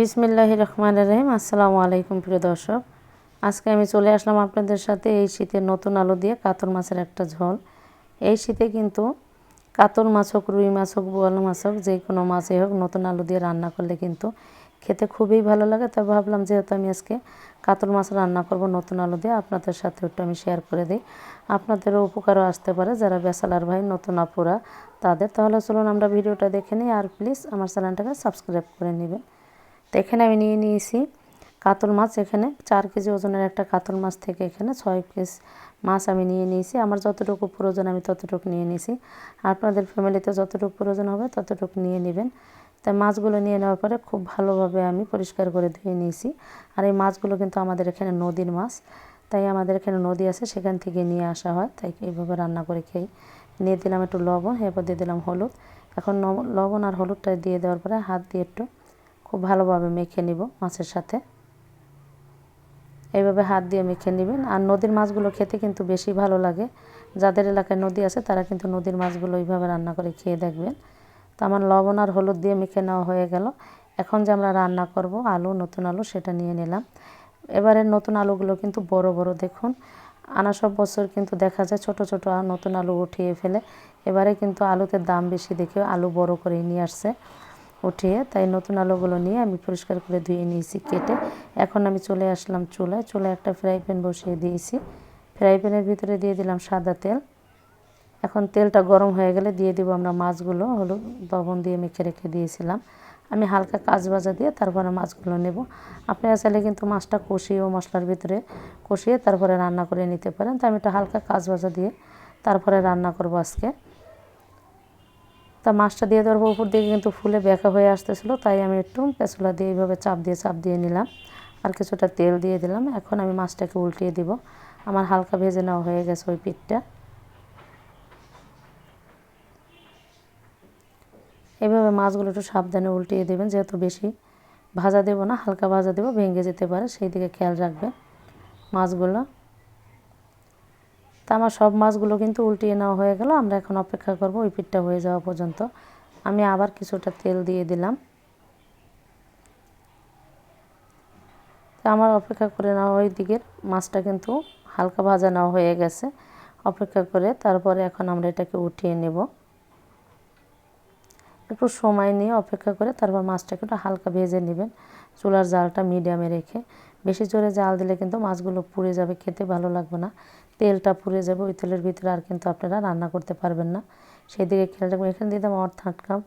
বিসমিল্লাহ রহমান রহিম আসসালামু আলাইকুম, প্রিয় দর্শক। আজকে আমি চলে আসলাম আপনাদের সাথে এই শীতের নতুন আলু দিয়ে কাতল মাছের একটা ঝোল। এই শীতে কিন্তু কাতল মাছ হোক রুই মাছ হোক বোয়াল মাছ হোক যে কোনো মাছই হোক, নতুন আলু দিয়ে রান্না করলে কিন্তু খেতে খুবই ভালো লাগে। তবে ভাবলাম যেহেতু আমি আজকে কাতল মাছ রান্না করব নতুন আলু দিয়ে, আপনাদের সাথে একটু আমি শেয়ার করে দিই। আপনাদেরও উপকারও আসতে পারে, যারা বেসালার ভাই, নতুন আপুরা তাদের। তাহলে চলুন আমরা ভিডিওটা দেখে নিই। আর প্লিজ আমার চ্যানেলটাকে সাবস্ক্রাইব করে নেবেন। তো এখানে আমি নিয়ে নিয়েছি কাতল মাছ। এখানে চার কেজি ওজনের একটা কাতল মাছ থেকে এখানে ছয় পিস মাছ আমি নিয়ে নিয়েছি। আমার যতটুকু প্রয়োজন আমি ততটুকু নিয়ে নিয়েছি। আপনাদের ফ্যামিলিতে যতটুকু প্রয়োজন হবে ততটুকু নিয়ে নেবেন। তাই মাছগুলো নিয়ে নেওয়ার পরে খুব ভালোভাবে আমি পরিষ্কার করে ধুয়ে নিয়েছি। আর এই মাছগুলো কিন্তু আমাদের এখানে নদীর মাছ, তাই আমাদের এখানে নদী আছে, সেখান থেকে নিয়ে আসা হয়। তাই এইভাবে রান্না করে খেয়ে নিয়ে দিলাম একটু লবণ, এরপর দিয়ে দিলাম হলুদ। এখন লবণ আর হলুদটা দিয়ে দেওয়ার পরে হাত দিয়ে একটু খুব ভালোভাবে মেখে নিব মাছের সাথে। এইভাবে হাত দিয়ে মেখে নেবেন। আর নদীর মাছগুলো খেতে কিন্তু বেশি ভালো লাগে। যাদের এলাকায় নদী আছে, তারা কিন্তু নদীর মাছগুলো এইভাবে রান্না করে খেয়ে দেখবেন। তো আমার লবণ আর হলুদ দিয়ে মেখে নেওয়া হয়ে গেল। এখন যে আমরা রান্না করব, আলু, নতুন আলু, সেটা নিয়ে নিলাম। এবারে নতুন আলুগুলো কিন্তু বড় বড় দেখুন। আনা সব বছর কিন্তু দেখা যায় ছোট ছোট নতুন আলু উঠিয়ে ফেলে। এবারে কিন্তু আলুতে দাম বেশি দেখে আলু বড় করে নিয়ে আসছে। উঠিয়ে তাই নতুন আলুগুলো নিয়ে আমি পরিষ্কার করে ধুয়ে নিয়েছি কেটে। এখন আমি চলে আসলাম চুলায়। চুলায় একটা ফ্রাই প্যান বসিয়ে দিয়েছি। ফ্রাই প্যানের ভিতরে দিয়ে দিলাম সাদা তেল। এখন তেলটা গরম হয়ে গেলে দিয়ে দিব আমরা মাছগুলো, হলুদ, লবণ দিয়ে মেখে রেখে দিয়েছিলাম। আমি হালকা কাজ ভাজা দিয়ে তারপরে মাছগুলো নেব। আপনারা চাইলে কিন্তু মাছটা কষিয়ে ও মশলার ভিতরে কষিয়ে তারপরে রান্না করে নিতে পারেন। তো আমি এটা হালকা কাজ ভাজা দিয়ে তারপরে রান্না করব আজকে। তা মাছটা দিয়ে দেওয়ার পর উপর দিকে কিন্তু ফুলে বেঁকা হয়ে আসতেছিলো, তাই আমি একটু পেঁচুলা দিয়ে এইভাবে চাপ দিয়ে চাপ দিয়ে নিলাম। আর কিছুটা তেল দিয়ে দিলাম, এখন আমি মাছটাকে উল্টিয়ে দিব। আমার হালকা ভেজে নেওয়া হয়ে গেছে ওই পিঠটা। এভাবে মাছগুলো একটু সাবধানে উল্টিয়ে দেবেন, যেহেতু বেশি ভাজা দেবো না, হালকা ভাজা দেবো, ভেঙে যেতে পারে, সেই দিকে খেয়াল রাখবেন। মাছগুলো তা আমার সব মাছগুলো কিন্তু উল্টিয়ে নেওয়া হয়ে গেল। আমরা এখন অপেক্ষা করব ওই পিঠটা হয়ে যাওয়া পর্যন্ত। আমি আবার কিছুটা তেল দিয়ে দিলাম। তা আমার অপেক্ষা করে নেওয়া ওই দিকের মাছটা কিন্তু হালকা ভাজা নেওয়া হয়ে গেছে। অপেক্ষা করে তারপরে এখন আমরা এটাকে উঠিয়ে নেব। একটু সময় নিয়ে অপেক্ষা করে তারপর মাছটাকে একটু হালকা ভেজে নেবেন। চুলার জালটা মিডিয়ামে রেখে বেশি জোরে জাল দিলে কিন্তু মাছগুলো পুড়ে যাবে, খেতে ভালো লাগবে না। তেলটা পুড়ে যাবে, ওই তেলের ভিতরে আর কিন্তু আপনারা রান্না করতে পারবেন না। সেই দিকে খেয়াল রাখবেন, এখানে দিতাম থার্ড কাপ,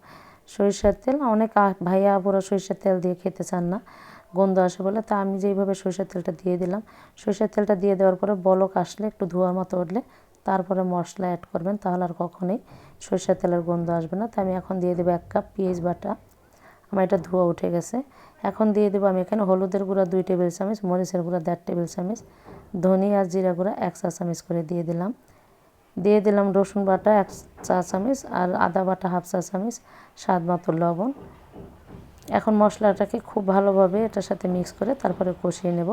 সরিষার তেল। অনেক ভাইয়া আপুরা সরিষার তেল দিয়ে খেতে চান না, গন্ধ আসে বলে। তা আমি যেইভাবে সরিষার তেলটা দিয়ে দিলাম, সরিষার তেলটা দিয়ে দেওয়ার পরে বলক আসলে একটু ধোয়ার মতো উঠলে তারপরে মশলা অ্যাড করবেন, তাহলে আর কখনোই সরিষার তেলের গন্ধ আসবে না। তাই আমি এখন দিয়ে দেবো এক কাপ পেঁয়াজ বাটা। আমার এটা ধোয়া উঠে গেছে। এখন দিয়ে দেবো আমি এখানে হলুদের গুঁড়া দুই টেবিল চামচ, মরিচের গুঁড়া দেড় টেবিল চামচ, ধনি আর জিরা গুঁড়া এক চা চামচ করে দিয়ে দিলাম। দিয়ে দিলাম রসুন বাটা এক চা চামচ আর আদা বাটা হাফ চা চামচ, স্বাদ মতো লবণ। এখন মশলাটাকে খুব ভালোভাবে এটার সাথে মিক্স করে তারপরে কষিয়ে নেব।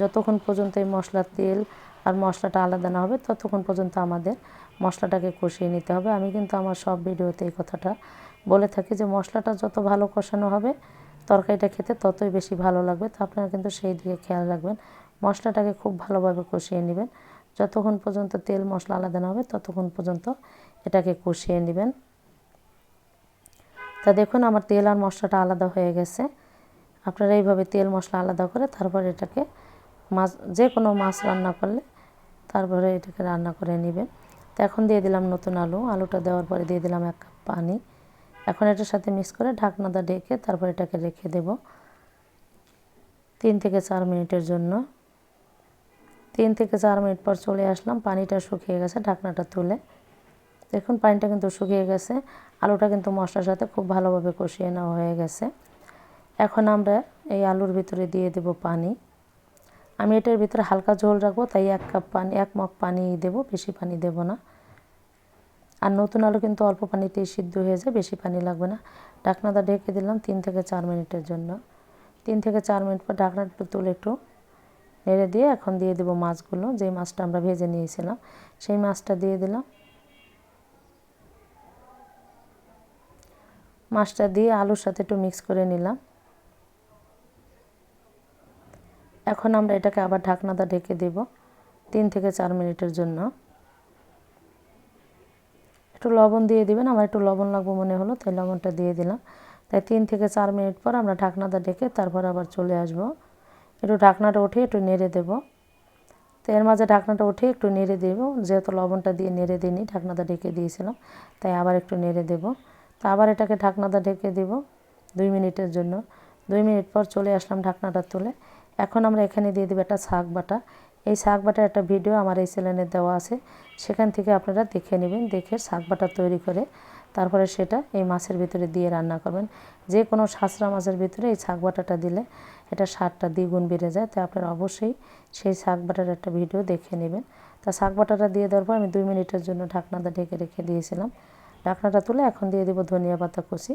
যতক্ষণ পর্যন্ত এই মশলার তেল আর মশলাটা আলাদা না হবে, ততক্ষণ পর্যন্ত আমাদের মশলাটাকে কষিয়ে নিতে হবে। আমি কিন্তু আমার সব ভিডিওতে এই কথাটা বলে থাকি যে মশলাটা যত ভালো কষানো হবে, তরকারিটা খেতে ততই বেশি ভালো লাগবে। তো আপনারা কিন্তু সেই দিকে খেয়াল রাখবেন। মশলাটাকে খুব ভালোভাবে কষিয়ে নেবেন। যতক্ষণ পর্যন্ত তেল মশলা আলাদা না হবে, ততক্ষণ পর্যন্ত এটাকে কষিয়ে নেবেন। তা দেখুন আমার তেল আর মশলাটা আলাদা হয়ে গেছে। আপনারা এইভাবে তেল মশলা আলাদা করে তারপর এটাকে মাছ যে কোনো মাছ রান্না করলে তারপরে এটাকে রান্না করে নেবেন। তো এখন দিয়ে দিলাম নতুন আলু। আলুটা দেওয়ার পরে দিয়ে দিলাম এক কাপ পানি। এখন এটার সাথে মিক্স করে ঢাকনাটা ডেকে তারপর এটাকে রেখে দেব। তিন থেকে চার মিনিটের জন্য। তিন থেকে চার মিনিট পর চলে আসলাম। পানিটা শুকিয়ে গেছে ঢাকনাটা তুলে। দেখুন, পানিটা কিন্তু শুকিয়ে গেছে। আলুটা কিন্তু মশলার সাথে খুব ভালোভাবে কষিয়ে নেওয়া হয়ে গেছে। এখন আমরা এই আলুর ভিতরে দিয়ে দেব পানি। আমি এটার ভিতরে হালকা ঝোল রাখব, তাই এক কাপ পানি, এক মগ পানি দেব, বেশি পানি দেব না। আর নতুন আলু কিন্তু অল্প পানিতেই সিদ্ধ হয়ে যায়, বেশি পানি লাগবে না। ঢাকনাটা ঢেকে দিলাম তিন থেকে চার মিনিটের জন্য। তিন থেকে চার মিনিট পর ঢাকনাটা একটু তুলে একটু নেড়ে দিয়ে এখন দিয়ে দেবো মাছগুলো যে মাছটা আমরা ভেজে নিয়েছিলাম, সেই মাছটা দিয়ে দিলাম। মাছটা দিয়ে আলুর সাথে একটু মিক্স করে নিলাম। এখন আমরা এটাকে আবার ঢাকনাটা ঢেকে দেব তিন থেকে চার মিনিটের জন্য। একটু লবণ দিয়ে দিবেন, আমার একটু লবণ লাগবে মনে হলো, তাই লবণটা দিয়ে দিলাম। তাই তিন থেকে চার মিনিট পর আমরা ঢাকনাটা ঢেকে তারপর আবার চলে আসব। একটু ঢাকনাটা উঠে একটু নেড়ে দেব। তো এর মাঝে ঢাকনাটা উঠে একটু নেড়ে দেব, যেহেতু লবণটা দিয়ে নেড়ে দিইনি ঢাকনাটা ঢেকে দিয়েছিলাম, তাই আবার একটু নেড়ে দেব। তো আবার এটাকে ঢাকনাটা ঢেকে দেব দুই মিনিটের জন্য। দুই মিনিট পর চলে আসলাম ঢাকনাটা তুলে। এখন আমরা এখানে দিয়ে দেবো একটা শাক বাটা। এই শাক বাটার একটা ভিডিও আমার এই চ্যানেলে দেওয়া আছে। সেখান থেকে আপনারা দেখে নেবেন, দেখে শাক বাটা তৈরি করে তারপরে সেটা এই মাছের ভিতরে দিয়ে রান্না করবেন। যে কোনো শাঁসরা মাছের ভিতরে এই শাক বাটাটা দিলে এটা স্বাদটা দ্বিগুণ বেড়ে যায়। তাই আপনারা অবশ্যই সেই শাক বাটার একটা ভিডিও দেখে নেবেন। তা শাক বাটাটা দিয়ে দেওয়ার পর আমি দুই মিনিটের জন্য ঢাকনাটা ঢেকে রেখে দিয়েছিলাম। ঢাকনাটা তুলে এখন দিয়ে দেবো ধনিয়া পাতা কুচি।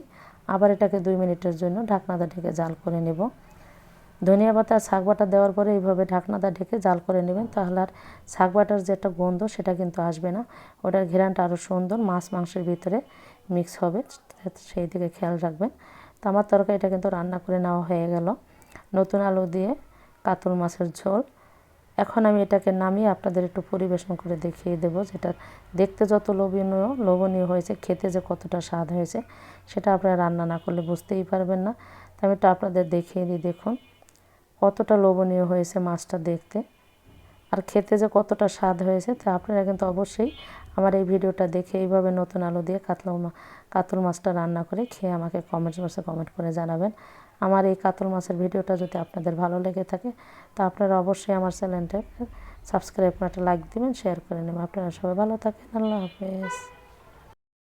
আবার এটাকে দুই মিনিটের জন্য ঢাকনাটা ঢেকে জাল করে নেব। ধনিয়া পাতা, শাক বাটা দেওয়ার পরে এইভাবে ঢাকনাটা ঢেকে জাল করে নেবেন, তাহলে আর শাক বাটার যে একটা গন্ধ সেটা কিন্তু আসবে না। ওটার ঘেরানটা আরও সুন্দর, মাছ মাংসের ভিতরে মিক্স হবে, সেই দিকে খেয়াল রাখবেন। তো আমার তরকারিটা কিন্তু রান্না করে নেওয়া হয়ে গেল। নতুন আলু দিয়ে কাতল মাছের ঝোল। এখন আমি এটাকে নামিয়ে আপনাদের একটু পরিবেশন করে দেখিয়ে দেবো, যেটা দেখতে যত লোভনীয় লোভনীয় হয়েছে, খেতে যে কতটা স্বাদ হয়েছে, সেটা আপনারা রান্না না করলে বুঝতেই পারবেন না। তো আমি একটু আপনাদের দেখিয়ে দিই, দেখুন। কতটা লোভনীয় হয়েছে মাছটা দেখতে আর খেতে যে কতটা স্বাদ হয়েছে তা আপনারা কিন্তু অবশ্যই আমার এই ভিডিওটা দেখে এইভাবে নতুন আলু দিয়ে কাতলা কাতল মাছটা রান্না করে খেয়ে আমাকে কমেন্টস বক্সে কমেন্ট করে জানাবেন। আমার এই কাতল মাছের ভিডিওটা যদি আপনাদের ভালো লেগে থাকে, তা আপনারা অবশ্যই আমার চ্যানেলটাকে সাবস্ক্রাইব করে একটা লাইক দেবেন শেয়ার করে নেবেন। আপনারা সবাই ভালো থাকেন, আল্লাহ হাফেজ।